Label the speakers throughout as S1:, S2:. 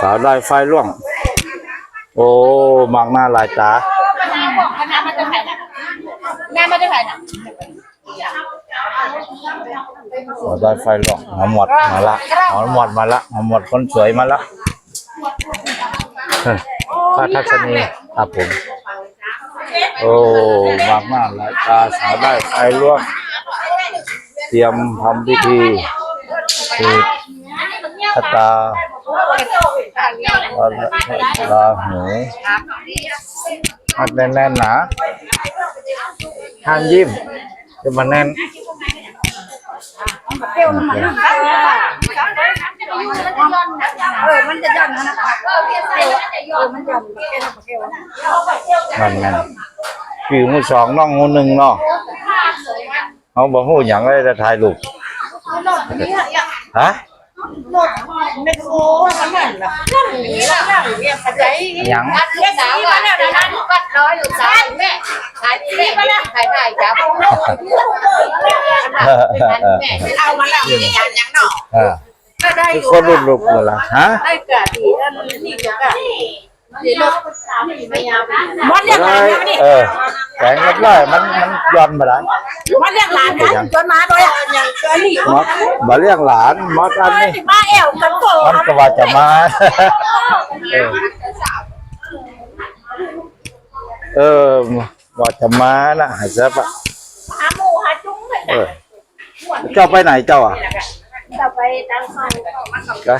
S1: สาวได้ไฟล่วง โอ้มากหน้าหลายตา
S2: น้าบอกว่าน้ามาจะถ่ายนะน้ามาจะถ่ายนะ
S1: สาวได้ไฟล่วงหมอหมดมาละหมอหมดมาละหมอหมดคนสวยมาละเฮ้ยพระทัศนีครับผม โอ้มากหน้าหลายตาสาวได้ไฟล่วง เตรียมทำพิธีคือชะตา ลาหูมัดแน่นๆนะห้ามยิ้มจะมาแน่น
S2: เออมันจะย่อนนะนะคะเออเพียงใส่เออมันย่อนเพียงเพียง
S1: นั่นนั่นปีมือสองน้องงูหนึ่งเนาะเขาบอกหูหยังเลยจะถ่ายรูปฮะ
S2: เม็ดโอ้มันเหมือนแบบนี่ละเรียกปัจจัย
S1: ยัง
S2: เรียกสาวว่าเนี่นะปัดร้อยอยู่สามแม่ขายที่แม่ขายได้จ้ะเอามาแล้วยังยังหนอ
S1: เอ
S2: ก็ได้
S1: คือ
S2: อยู่
S1: คนรูปรูปเลยล่ะฮะ
S2: ได้กะดีอันนี้ก็กะดีลูกไม่ยาวมดเรียกห
S1: อะไร
S2: ลานนะนี่
S1: เออแกงเรียบร้อยมันมันย้อนมาแล้ว
S2: มดเรียกหลานนะจนมาด้วยอะอย่างเจอนี่
S1: มดมาเรียกหลานมดอันนี้
S2: มาแอวกันโต
S1: มันก็ว่าจะมาเออเออว่าจะมานะหายซะปะ
S2: หาหมูหาจุ้งเลย
S1: เออเจ้าไปไหนเจ้าอะ
S2: จะไปตั้งเขา
S1: กะ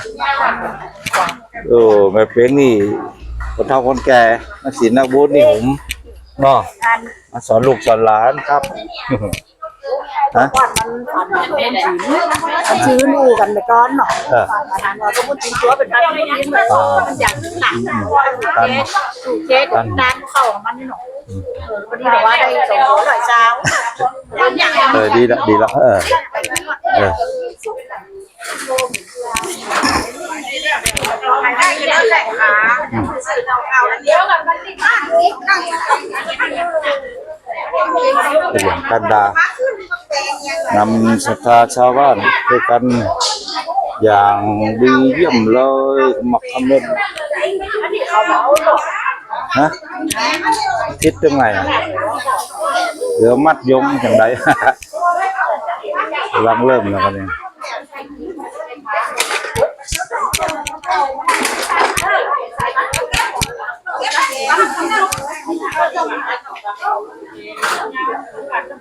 S1: เออแม่เป้งนี่ คนเฒ่าคนแก่นักศิลป์นักบูธนี่ผมเนาะ
S2: อัน
S1: มาสอนลูกสอนหลานครับ ฮะ
S2: วันมันฝันเป็นจีนชื่อนูกันไปก้อนหน่อย
S1: เออ
S2: ฝันมานานว่าก็พูดจริงตัวเป็นพันไม่ยินเลยมันอย่างหนักถูกเจ๊ดันเข่ามันหน่อยเออพอดีแต่ว่าได้สมบูรณ์หน่อยเช้าอย่าง
S1: เออดีละดีละเออเออ
S2: ใครได้ก็แล้วแหละค่ะ เอาเดี๋ยวกันมันติดบ้านนี่นั่ง
S1: เป็นอย่างกันดานำศรัทธาชาวบ้านด้วยกันอย่างดีเยี่ยมเลยหมักคำเล่นฮะคิดยังไงอะเหลือมัดยมอย่างไรกำลังเริ่มแล้วกัน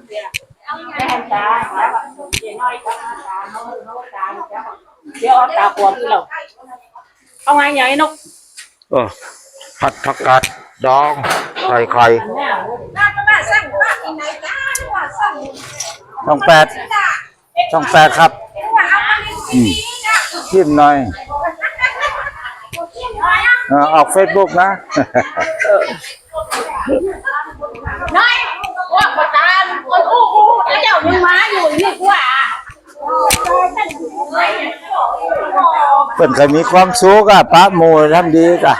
S1: เนี่ย
S2: เดี๋ยวเอาตาปวดที่เราเอาไงใหญ่นก
S1: เออผัดผักกาดดองใส่ไข่
S2: ไหนจ้าว่
S1: ช่องแปดช่องแปดครับ
S2: ว่าเอาอันนี้
S1: อืมชิมหน่อยเออกเฟซบุ๊กนะ
S2: ว่าประจานคนอู้อู้แล้วเจ้ายังมาอยู่นี่กว่า
S1: เพิ่นคยมีความสุขอะป้าโมทำดีกะ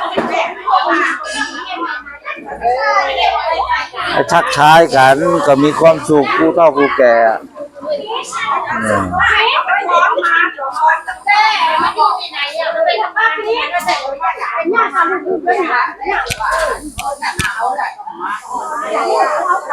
S1: ทักทายกันก็มีความสุขผู้เฒ่าผู้แก่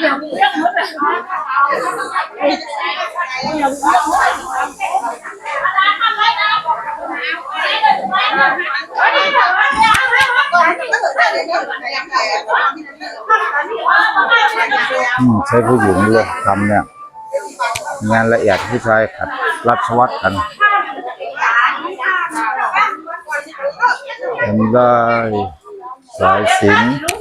S1: อืมใช้ผู้หญิงเลยทำเนี่ย งานละเอียดผู้ชายขัดรัชวัดกันทำได้สายสิญจน